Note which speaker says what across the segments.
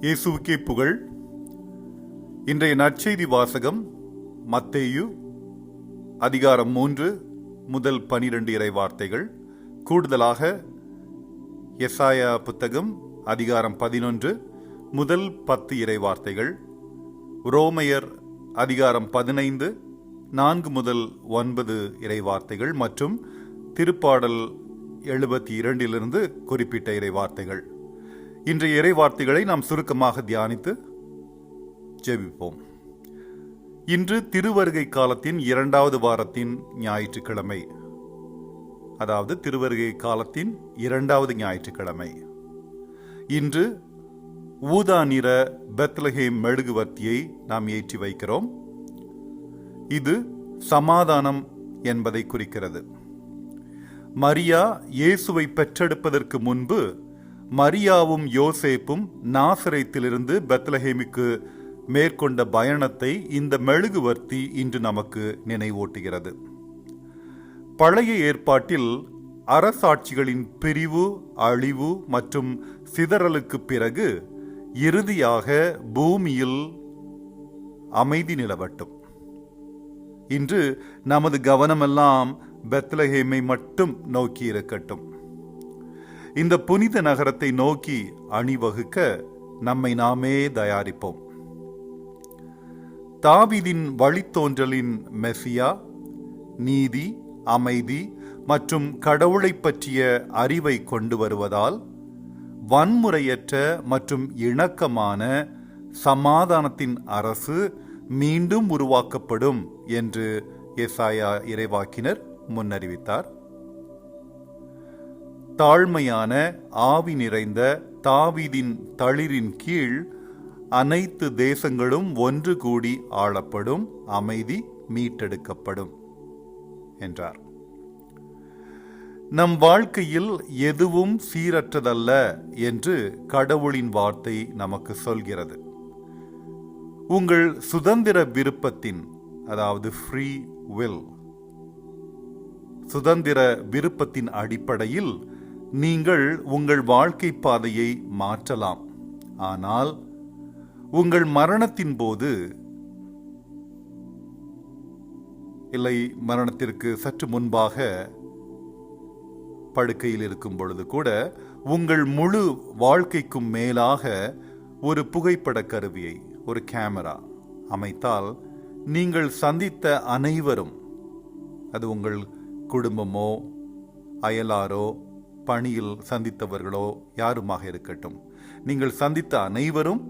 Speaker 1: இயேசுவுக்கே புகழ். இன்றைய நற்செய்தி வாசகம் மத்தேயு அதிகாரம் மூன்று முதல் பனிரெண்டு இறை வார்த்தைகள். கூடுதலாக எசாயா புத்தகம் அதிகாரம் பதினொன்று முதல் பத்து இறை வார்த்தைகள். ரோமையர் அதிகாரம் பதினைந்து நான்கு முதல் ஒன்பது இறை வார்த்தைகள் மற்றும் திருப்பாடல் எழுபத்தி இரண்டிலிருந்து குறிப்பிட்ட இறை வார்த்தைகள். இன்றைய இறை வார்த்தைகளை நாம் சுருக்கமாக தியானித்து ஜெபிப்போம். இன்று திருவருகை காலத்தின் இரண்டாவது வாரத்தின் ஞாயிற்றுக்கிழமை. அதாவது திருவருகை காலத்தின் இரண்டாவது ஞாயிற்றுக்கிழமை. இன்று ஊதா நிற பெத்லஹேம் மெழுகுவர்த்தியை நாம் ஏற்றி வைக்கிறோம். இது சமாதானம் என்பதை குறிக்கிறது. மரியா இயேசுவை பெற்றெடுப்பதற்கு முன்பு மரியாவும் யோசேப்பும் நாசரேத்திலிருந்து பெத்லஹேமுக்கு மேற்கொண்ட பயணத்தை இந்த மெழுகுவர்த்தி இன்று நமக்கு நினைவூட்டுகிறது. பழைய ஏற்பாட்டில் அரசாட்சிகளின் பிரிவு அழிவு மற்றும் சிதறலுக்கு பிறகு இறுதியாக பூமியில் அமைதி நிலவட்டும். இன்று நமது கவனமெல்லாம் பெத்லஹேமை மட்டும் நோக்கி இருக்கட்டும். இந்த புனித நகரத்தை நோக்கி அணிவகுக்க நம்மை நாமே தயாரிப்போம். தாவீதின் வழித்தோன்றலின் மெசியா நீதி அமைதி மற்றும் கடவுளை பற்றிய அறிவை கொண்டு வருவதால் வன்முறையற்ற மற்றும் இணக்கமான சமாதானத்தின் அரசு மீண்டும் உருவாக்கப்படும் என்று எஸ்ஆயா இறைவாக்கினர் முன்னறிவித்தார். தாழ்மையான ஆவி நிறைந்த தாவீதின் தளிரின் கீழ் அனைத்து தேசங்களும் ஒன்று கூடி ஆளப்படும் அமைதி மீட்டெடுக்கப்படும் என்றார். நம் வாழ்க்கையில் எதுவும் சீரற்றதல்ல என்று கடவுளின் வார்த்தை நமக்கு சொல்கிறது. உங்கள் சுதந்திர விருப்பத்தின் அதாவது ஃப்ரீ வில் சுதந்திர விருப்பத்தின் அடிப்படையில் நீங்கள் உங்கள் வாழ்க்கை பாதையை மாற்றலாம். ஆனால் உங்கள் மரணத்தின் போது இல்லை மரணத்திற்கு சற்று முன்பாக படுக்கையில் இருக்கும் பொழுது கூட உங்கள் முழு வாழ்க்கைக்கும் மேலாக ஒரு புகைப்பட கருவியை ஒரு கேமரா அமைத்தால் நீங்கள் சந்தித்த அனைவரும் அது உங்கள் குடும்பமோ அயலாரோ பணியில் சந்தித்தவர்களோ யாருமாக இருக்கட்டும். நீங்கள் சந்தித்த அனைவரும்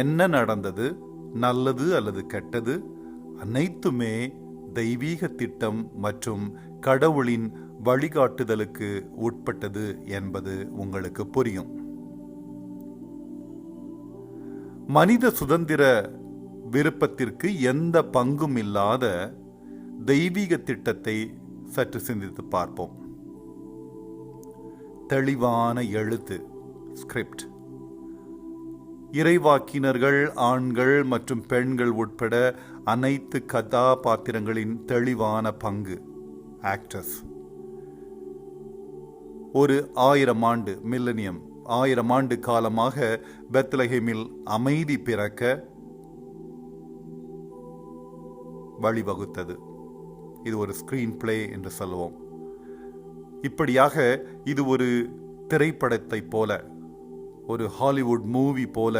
Speaker 1: என்ன நடந்தது நல்லது அல்லது கெட்டது அனைத்துமே தெய்வீக திட்டம் மற்றும் கடவுளின் வழிகாட்டுதலுக்கு உட்பட்டது என்பது உங்களுக்கு புரியும். மனித சுதந்திர விருப்பத்திற்கு எந்த பங்கும் இல்லாத தெய்வீக திட்டத்தை சற்று சிந்தித்து பார்ப்போம். தெளிவான எழுத்து ஸ்கிரிப்ட் இறைவாக்கினர்கள் ஆண்கள் மற்றும் பெண்கள் உட்பட அனைத்து கதாபாத்திரங்களின் தெளிவான பங்கு ஆக்டர்ஸ் ஒரு ஆயிரம் ஆண்டு மில்லனியம் ஆயிரம் ஆண்டு காலமாக பெத்லஹேமில் அமைதி பிறக்க வழிவகுத்தது. இது ஒரு ஸ்கிரீன் பிளே என்று சொல்லுவோம் இப்படியாக இது ஒரு திரைப்படத்தை போல ஒரு ஹாலிவுட் மூவி போல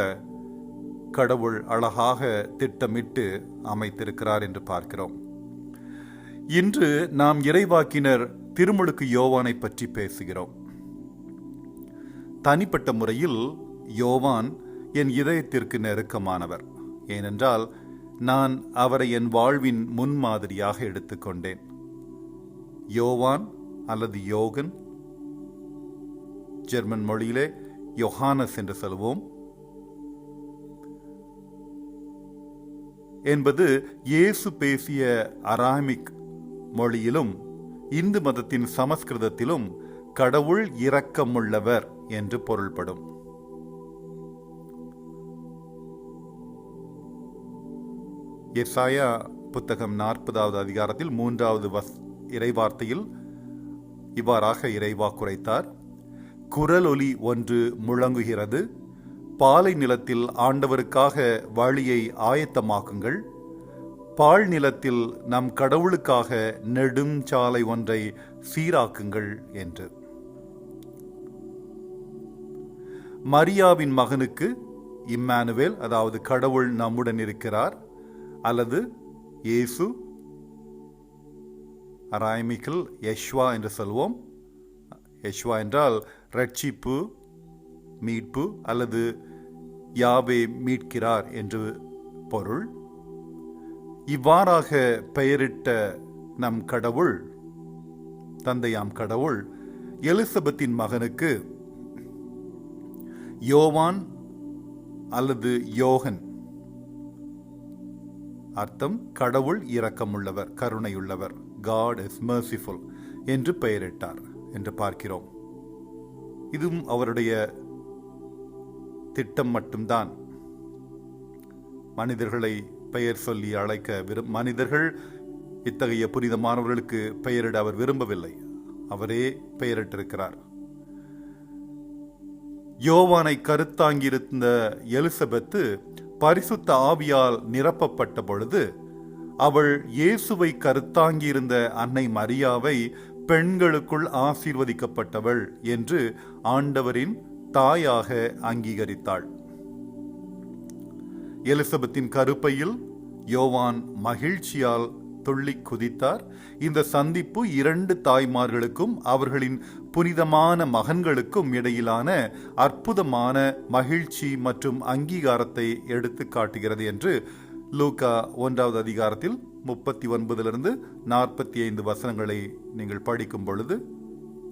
Speaker 1: கடவுள் அழகாக திட்டமிட்டு அமைத்திருக்கிறார் என்று பார்க்கிறோம். இன்று நாம் இறைவாக்கினர் திருமுழுக்கு யோவானை பற்றி பேசுகிறோம். தனிப்பட்ட முறையில் யோவான் என் இதயத்திற்கு நெருக்கமானவர். ஏனென்றால் நான் அவரை என் வாழ்வின் முன்மாதிரியாக எடுத்துக்கொண்டேன். யோவான் அல்லது யோகன். ஜெர்மன் மொழியிலே யோஹானஸ் என்று சொல்வோம். என்பது இயேசு பேசிய அராமிக் மொழியிலும் இந்து மதத்தின் சமஸ்கிருதத்திலும் கடவுள் இரக்கமுள்ளவர் என்று பொருள்படும். எசாயா புத்தகம் நாற்பதாவது அதிகாரத்தில் மூன்றாவது வஸ் இறைவார்த்தையில் இவ்வாறாக இறைவா குறைத்தார். குரலொலி ஒன்று முழங்குகிறது. பாலை நிலத்தில் ஆண்டவருக்காக வழியை ஆயத்தமாக்குங்கள். பால் நிலத்தில் நம் கடவுளுக்காக நெடும் சாலை ஒன்றை சீராக்குங்கள் என்று. மரியாவின் மகனுக்கு இம்மானுவேல் அதாவது கடவுள் நம்முடன் இருக்கிறார். அல்லது இயேசு அராய்மிக்கல் யஷ்வா என்று சொல்வோம். யஷ்வா என்றால் ரட்சிப்பு மீட்பு அல்லது யாவே மீட்கிறார் என்று பொருள். இவ்வாறாக பெயரிட்ட நம் கடவுள் தந்தையாம் கடவுள் எலிசபெத்தின் மகனுக்கு யோவான் அல்லது யோகன். அர்த்தம் கடவுள் இரக்கமுள்ளவர் கருணையுள்ளவர். காட் இஸ் மர்சிஃபுல் என்று பெயரிட்டார் என்று பார்க்கிறோம். இதுவும் அவருடைய திட்டம் மட்டும்தான். மனிதர்களை பெயர் சொல்லி அழைக்க விரும் மனிதர்கள் இத்தகைய புனிதமானவர்களுக்கு பெயரிட அவர் விரும்பவில்லை. அவரே பெயரிட்டிருக்கிறார். யோவானை கருத்தாங்கியிருந்த எலிசபெத்து பரிசுத்த ஆவியால் நிரப்பப்பட்ட பொழுது அவள் இயேசுவை கருத்தாங்கியிருந்த அன்னை மரியாவை பெண்களுக்குள் ஆசீர்வதிக்கப்பட்டவள் என்று ஆண்டவரின் தாயாக அங்கீகரித்தாள். எலிசபெத்தின் கருப்பையில் யோவான் மகிழ்ச்சியால் துள்ளி குதித்தார். இந்த சந்திப்பு இரண்டு தாய்மார்களுக்கும் அவர்களின் புனிதமான மகன்களுக்கும் இடையிலான அற்புதமான மகிழ்ச்சி மற்றும் அங்கீகாரத்தை எடுத்து காட்டுகிறது என்று லூகா ஒன்றாவது அதிகாரத்தில் முப்பத்தி ஒன்பதிலிருந்து நாற்பத்தி ஐந்து வசனங்களை நீங்கள் படிக்கும் பொழுது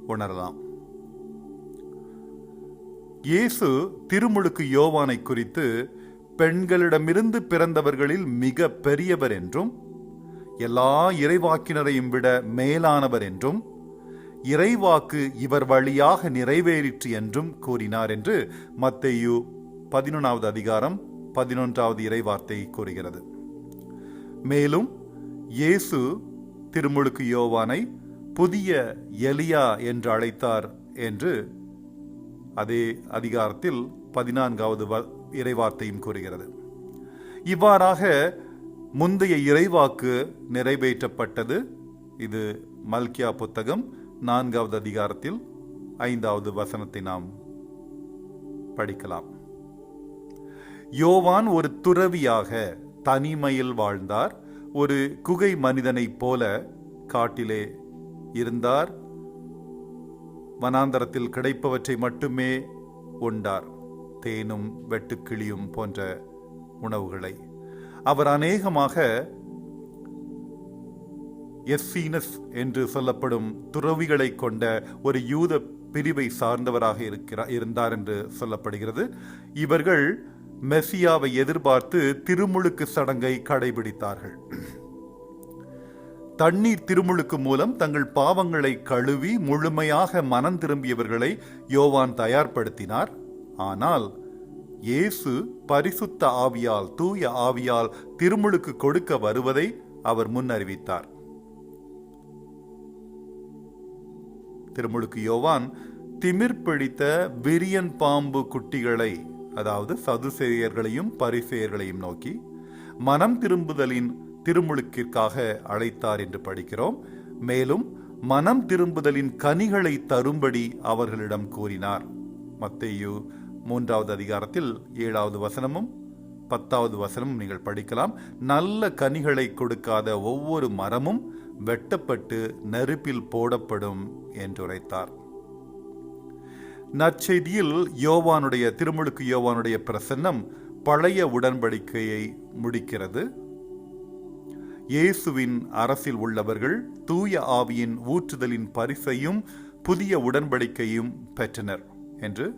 Speaker 1: உணரலாம். இயேசு திருமுழுக்கு யோவானை குறித்து பெண்களிடமிருந்து பிறந்தவர்களில் மிக பெரியவர் என்றும் எல்லா இறைவாக்கினரையும் விட மேலானவர் என்றும் இறைவாக்கு இவர் வழியாக நிறைவேறிற்று என்றும் கூறினார் என்று மத்தேயு பதினொன்றாவது அதிகாரம் பதினொன்றாவது இறைவார்த்தை கூறுகிறது. மேலும் இயேசு திருமுழுக்கு யோவானை புதிய எலியா என்று அழைத்தார் என்று அதே அதிகாரத்தில் பதினான்காவது வ- இறைவார்த்தையும் கூறுகிறது. இவ்வாறாக முந்தைய இறைவாக்கு நிறைவேற்றப்பட்டது. இது மல்கியா புத்தகம் நான்காவது அதிகாரத்தில் ஐந்தாவது வசனத்தை நாம் படிக்கலாம். யோவான் ஒரு துறவியாக தனிமையில் வாழ்ந்தார். ஒரு குகை மனிதனைப் போல காட்டிலே இருந்தார். வனாந்தரத்தில் கிடைப்பவற்றை மட்டுமே உண்டார். தேனும் வெட்டுக்கிளியும் போன்ற உணவுகளை. அவர் அநேகமாக எஸ்ஸீனஸ் என்று சொல்லப்படும் துறவிகளை கொண்ட ஒரு யூத பிரிவை சார்ந்தவராக இருக்கிறார் இருந்தார் என்று சொல்லப்படுகிறது. இவர்கள் மெசியாவை எதிர்பார்த்து திருமுழுக்கு சடங்கை கடைபிடித்தார்கள். தண்ணீர் திருமுழுக்கு மூலம் தங்கள் பாவங்களை கழுவி முழுமையாக மனம் திரும்பியவர்களை யோவான் தயார்படுத்தினார். ஆனால் இயேசு பரிசுத்த ஆவியால் தூய ஆவியால் திருமுழுக்கு கொடுக்க வருவதை அவர் முன்னறிவித்தார். திருமுழுக்கு யோவான் திமிர் பிடித்த விரியன் பாம்பு குட்டிகளை அதாவது சதுசேயர்களையும் பரிசேயர்களையும் நோக்கி மனம் திரும்புதலின் திருமுழுக்கிற்காக அழைத்தார் என்று படிக்கிறோம். மேலும் மனம் திரும்புதலின் கனிகளை தரும்படி அவர்களிடம் கூறினார். மத்தேயு மூன்றாவது அதிகாரத்தில் ஏழாவது வசனமும் பத்தாவது வசனமும் நீங்கள் படிக்கலாம். நல்ல கனிகளை கொடுக்காத ஒவ்வொரு மரமும் வெட்டப்பட்டு நெருப்பில் போடப்படும் என்று உரைத்தார். நற்செய்தியில் யோவானுடைய திருமுழுக்கு யோவானுடைய பிரசன்னம் பழைய உடன்படிக்கையை முடிக்கிறது. இயேசுவின் அரசில் உள்ளவர்கள் தூய ஆவியின் ஊற்றுதலின் பரிசையும் புதிய உடன்படிக்கையும் பெற்றனர் என்று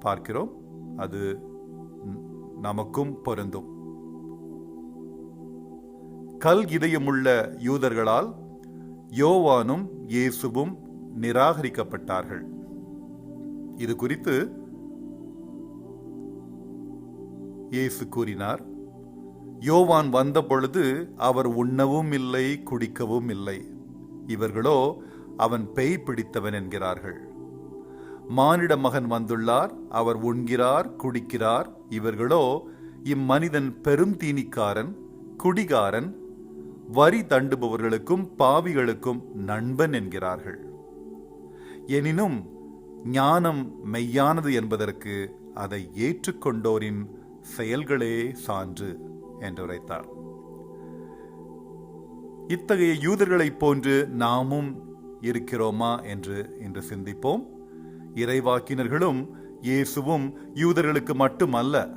Speaker 1: பார்க்கிறோம். அது நமக்கும் பொருந்தும். கல் இதயமுள்ள யூதர்களால் யோவானும் இயேசுவும் நிராகரிக்கப்பட்டார்கள். இது குறித்து இயேசு கூறினார் யோவான் வந்தபொழுது அவர் உண்ணவும் இல்லை குடிக்கவும் இல்லை. இவர்களோ அவன் பேய் பிடித்தவன் என்கிறார்கள். மானிட மகன் வந்துள்ளார் அவர் உண்கிறார் குடிக்கிறார். இவர்களோ இம்மனிதன் பெரும் தீனிக்காரன் குடிகாரன் வரி தண்டுபவர்களுக்கும் பாவிகளுக்கும் நண்பன் என்கிறார்கள். எனினும் ஞானம் மெய்யானது என்பதற்கு அதை ஏற்றுக்கொண்டோரின் செயல்களே சான்று என்று உரைத்தார். இத்தகைய யூதர்களைப் போன்று நாமும் இருக்கிறோமா என்று இன்று சிந்திப்போம். இறைவாக்கினர்களும் இயேசுவும் யூதர்களுக்கு மட்டுமல்ல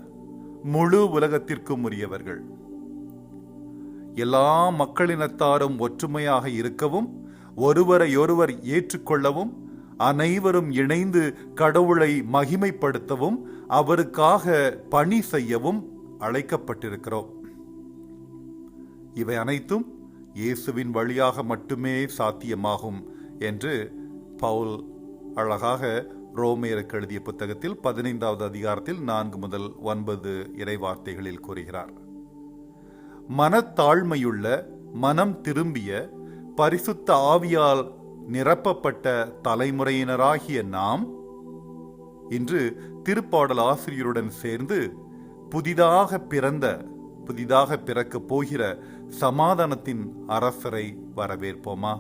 Speaker 1: முழு உலகத்திற்கும் உரியவர்கள். எல்லா மக்களினத்தாரும் ஒற்றுமையாக இருக்கவும் ஒருவரையொருவர் ஏற்றுக்கொள்ளவும் அனைவரும் இணைந்து கடவுளை மகிமைப்படுத்தவும் அவருக்காக பணி செய்யவும் அழைக்கப்பட்டிருக்கிறோம். இவை அனைத்தும் இயேசுவின் வழியாக மட்டுமே சாத்தியமாகும் என்று பவுல் அழகாக ரோமேருக்கு எழுதிய புத்தகத்தில் பதினைந்தாவது அதிகாரத்தில் நான்கு முதல் ஒன்பது இறைவார்த்தைகளில் கூறுகிறார். மனத்தாழ்மையுள்ள மனம் திரும்பிய பரிசுத்த ஆவியால் நிரப்பப்பட்ட தலைமுறையினராகிய நாம் இன்று திருப்பாடல் ஆசிரியருடன் சேர்ந்து புதிதாக பிறந்த புதிதாக பிறக்கப் போகிற சமாதானத்தின் அரசரை வரவேற்போமா?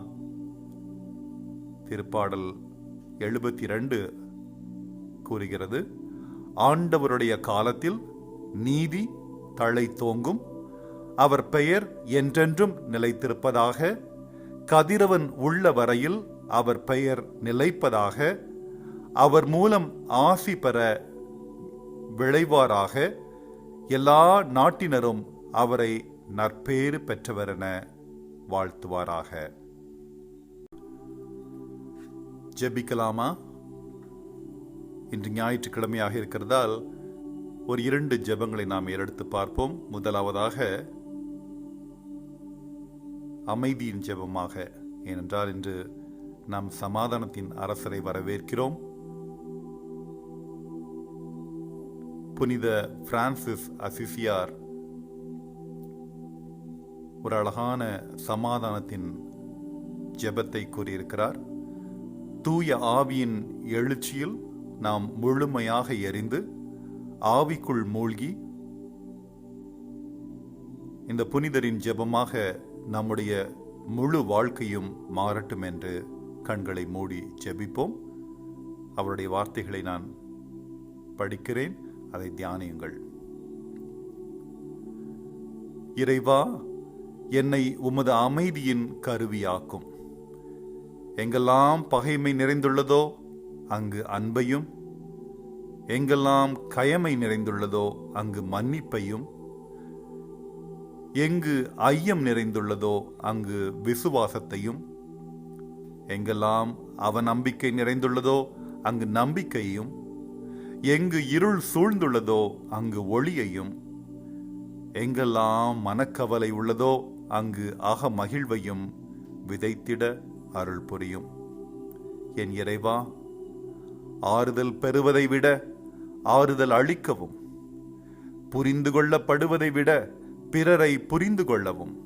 Speaker 1: திருப்பாடல் எழுபத்தி ரெண்டு கூறுகிறது ஆண்டவருடைய காலத்தில் நீதி தழை தோங்கும் அவர் பெயர் என்றென்றும் நிலைத்திருப்பதாக கதிரவன் உள்ள வரையில் அவர் பெயர் நிலைப்பதாக அவர் மூலம் ஆசி பெற விளைவாராக எல்லா நாட்டினரும் அவரை நற்பேறு பெற்றவரென வாழ்த்துவாராக. ஜெபிக்கலாமா? இன்று ஞாயிற்றுக்கிழமையாக இருக்கிறதால் ஒரு இரண்டு ஜெபங்களை நாம் ஏறெடுத்து பார்ப்போம். முதலாவதாக அமைதியின் ஜெபமாக. ஏனென்றால் இன்று நாம் சமாதானத்தின் அரசரை வரவேற்கிறோம். புனித பிரான்சிஸ் அசிசியார் ஒரு அழகான சமாதானத்தின் ஜெபத்தை கூறியிருக்கிறார். தூய ஆவியின் எழுச்சியில் நாம் முழுமையாக எரிந்து ஆவிக்குள் மூழ்கி இந்த புனிதரின் ஜெபமாக நம்முடைய முழு வாழ்க்கையும் மாறட்டும் என்று கண்களை மூடி ஜெபிப்போம். அவருடைய வார்த்தைகளை நான் படிக்கிறேன். அதை தியானியுங்கள். இறைவா என்னை உமது அமைதியின் கருவியாக்கும். எங்கெல்லாம் பகைமை நிறைந்துள்ளதோ அங்கு அன்பையும். எங்கெல்லாம் கயமை நிறைந்துள்ளதோ அங்கு மன்னிப்பையும். எங்கு ஐயம் நிறைந்துள்ளதோ அங்கு விசுவாசத்தையும் எங்கெல்லாம் அவநம்பிக்கை நிறைந்துள்ளதோ அங்கு நம்பிக்கையும் எங்கு இருள் சூழ்ந்துள்ளதோ அங்கு ஒளியையும் எங்கெல்லாம் மனக்கவலை உள்ளதோ அங்கு அக மகிழ்வையும் விதைத்திட அருள் புரியும். என் இறைவா ஆறுதல் பெறுவதை விட ஆறுதல் அளிக்கவும் புரிந்து கொள்ளப்படுவதை விட பிறரை புரிந்து கொள்ளவும்.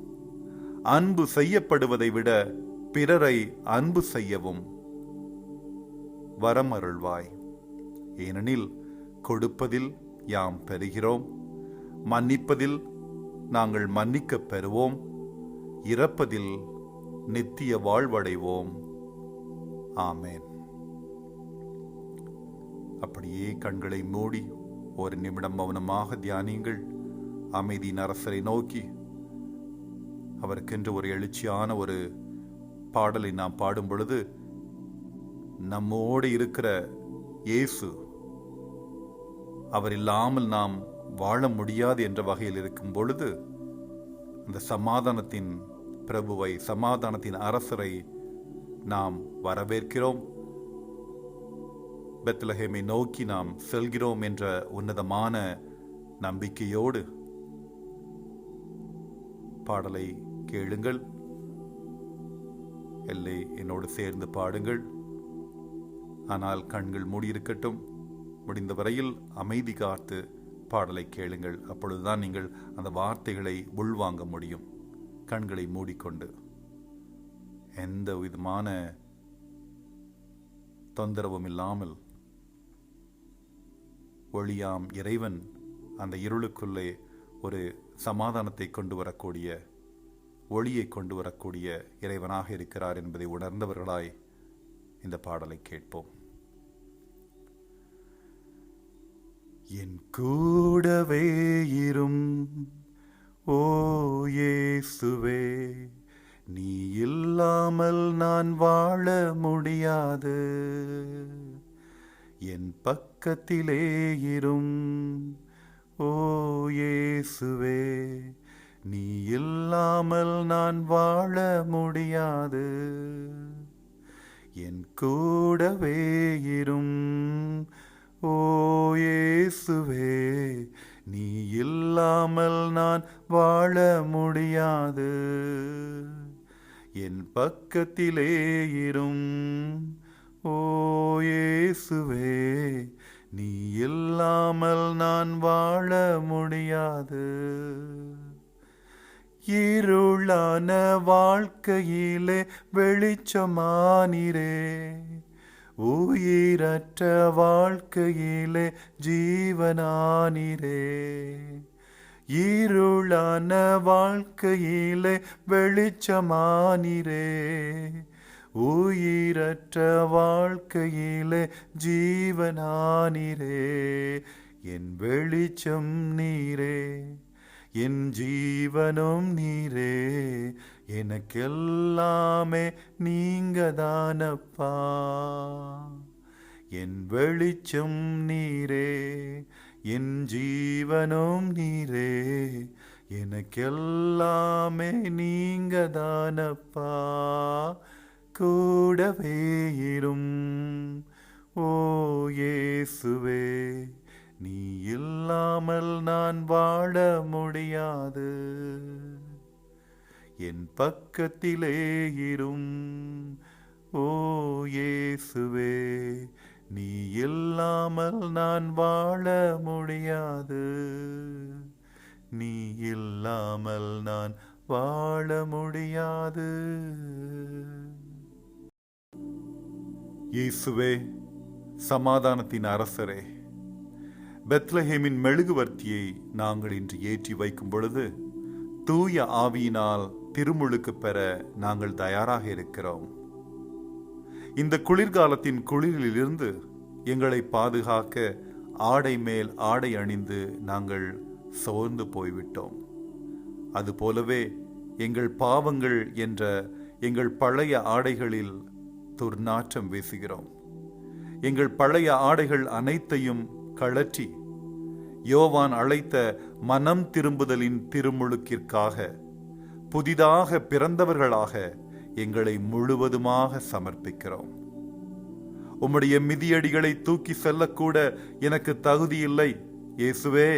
Speaker 1: அன்பு செய்யப்படுவதை விட பிறரை அன்பு செய்யவும். வரமருள்வாய். ஏனெனில் கொடுப்பதில் யாம் பெறுகிறோம். மன்னிப்பதில் நாங்கள் மன்னிக்கப் பெறுவோம். இறப்பதில் நித்திய வாழ்வடைவோம். ஆமேன். அப்படியே கண்களை மூடி ஒரு நிமிடம் மௌனமாக தியானியுங்கள். அமைதியின் அரசரை நோக்கி அவருக்கென்று ஒரு எழுச்சியான ஒரு பாடலை நாம் பாடும் பொழுது நம்மோடு இருக்கிற இயேசு அவர் இல்லாமல் நாம் வாழ முடியாது என்ற வகையில் இருக்கும் பொழுது அந்த சமாதானத்தின் பிரபுவை சமாதானத்தின் அரசரை நாம் வரவேற்கிறோம். பெத்லஹேமை நோக்கி நாம் செல்கிறோம் என்ற உன்னதமான நம்பிக்கையோடு பாடலை கேளுங்கள். எல்லை என்னோடு சேர்ந்து பாடுங்கள். ஆனால் கண்கள் மூடியிருக்கட்டும். முடிந்த வரையில் அமைதி காத்து பாடலை கேளுங்கள். அப்பொழுதுதான் நீங்கள் அந்த வார்த்தைகளை உள்வாங்க முடியும். கண்களை மூடிக்கொண்டு. எந்த விதமான தொந்தரவும் இல்லாமல். ஒளியாம் இறைவன் அந்த இருளுக்குள்ளே ஒரு சமாதானத்தை கொண்டு வரக்கூடிய ஒளியை கொண்டு வரக்கூடிய இறைவனாக இருக்கிறார் என்பதை உணர்ந்தவர்களாய் இந்த பாடலை கேட்போம். என் கூடவே இரும் ஓ இயேசுவே நீ இல்லாமல் நான் வாழ முடியாது. என் பக்கத்திலே இரும் ஓ இயேசுவே நீ இல்லாமல் நான் வாழ முடியாது. என் கூடவே இரும். ஓ இயேசுவே நீ இல்லாமல் நான் வாழ முடியாது. என் பக்கத்திலே இரும். ஓ இயேசுவே நீ இல்லாமல் நான் வாழ முடியாது. இருளான வாழ்க்கையிலே வெளிச்சமானிரே. உயிரற்ற வாழ்க்கையிலே ஜீவனானிரே. இருளான வாழ்க்கையிலே வெளிச்சமானிரே. உயிரற்ற வாழ்க்கையிலே ஜீவனானிரே. என் வெளிச்சம் நீரே என் ஜீவனும் நீரே. எனக்கெல்லாமே நீங்க தானப்பா என் வெளிச்சம் நீரே என் ஜீவனும் நீரே. எனக்கெல்லாமே நீங்க தானப்பா கூடவே இரும். ஓ இயேசுவே நீ இல்லாமல் நான் வாழ முடியாது. என் பக்கத்திலே இரும். ஓ இயேசுவே நீ இல்லாமல் நான் வாழ முடியாது. நீ இல்லாமல் நான் வாழ முடியாது. இயேசுவே சமாதானத்தின் அரசரே பெத்லஹேமின் மெழுகுவர்த்தியை நாங்கள் இன்று ஏற்றி வைக்கும் பொழுது தூய ஆவியினால் திருமுழுக்கு பெற நாங்கள் தயாராக இருக்கிறோம். இந்த குளிர்காலத்தின் குளிரிலிருந்து எங்களை பாதுகாக்க ஆடை மேல் ஆடை அணிந்து நாங்கள் சோர்ந்து போய்விட்டோம். அதுபோலவே எங்கள் பாவங்கள் என்ற எங்கள் பழைய ஆடைகளில் துர்நாற்றம் வீசுகிறோம். எங்கள் பழைய ஆடைகள் அனைத்தையும் கழற்றி யோவான் அழைத்த மனம் திரும்புதலின் திருமுழுக்கிற்காக புதிதாக பிறந்தவர்களாக எங்களை முழுவதுமாக சமர்ப்பிக்கிறோம். உம்முடைய மிதியடிகளை தூக்கி செல்லக்கூட எனக்கு தகுதி இல்லை இயேசுவே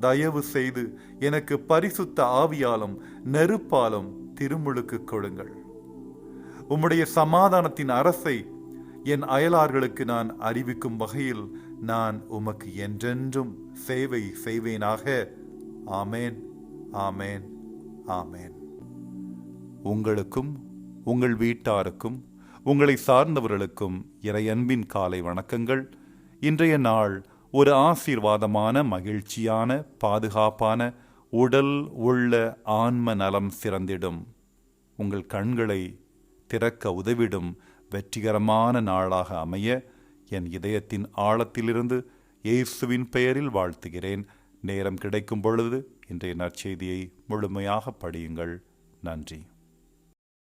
Speaker 1: தயவு செய்து எனக்கு பரிசுத்த ஆவியாலும் நெருப்பாலும் திருமுழுக்கு கொடுங்கள். உம்முடைய சமாதானத்தின் அரசை என் அயலார்களுக்கு நான் அறிவிக்கும் வகையில் நான் உமக்கு என்றென்றும் சேவை செய்வேனாக. ஆமேன் ஆமேன் ஆமேன். உங்களுக்கும் உங்கள் வீட்டாருக்கும் உங்களை சார்ந்தவர்களுக்கும் இறையன்பின் காலை வணக்கங்கள். இன்றைய நாள் ஒரு ஆசீர்வாதமான மகிழ்ச்சியான பாதுகாப்பான உடல் உள்ள ஆன்ம நலம் சிறந்திடும். உங்கள் கண்களை திறக்க உதவிடும் வெற்றிகரமான நாளாக அமைய என் இதயத்தின் ஆழத்திலிருந்து இயேசுவின் பெயரில் வாழ்த்துகிறேன். நேரம் கிடைக்கும் பொழுது இன்றைய நற்செய்தியை முழுமையாக படியுங்கள். நன்றி.